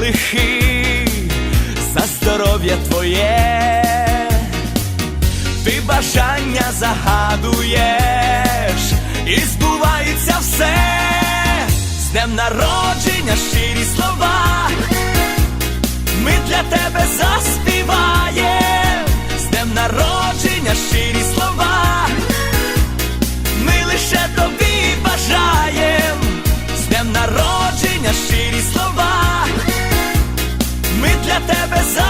келихи за здоров'я твоє, ти бажання загадуєш, і збувається все, з днем народження щирі слова, ми для тебе заспіваєм, з днем народження ми для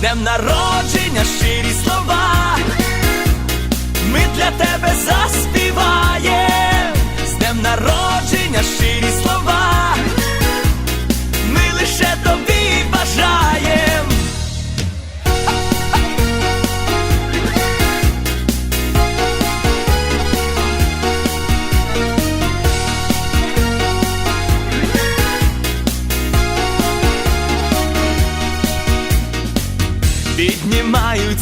з днем народження щирі слова,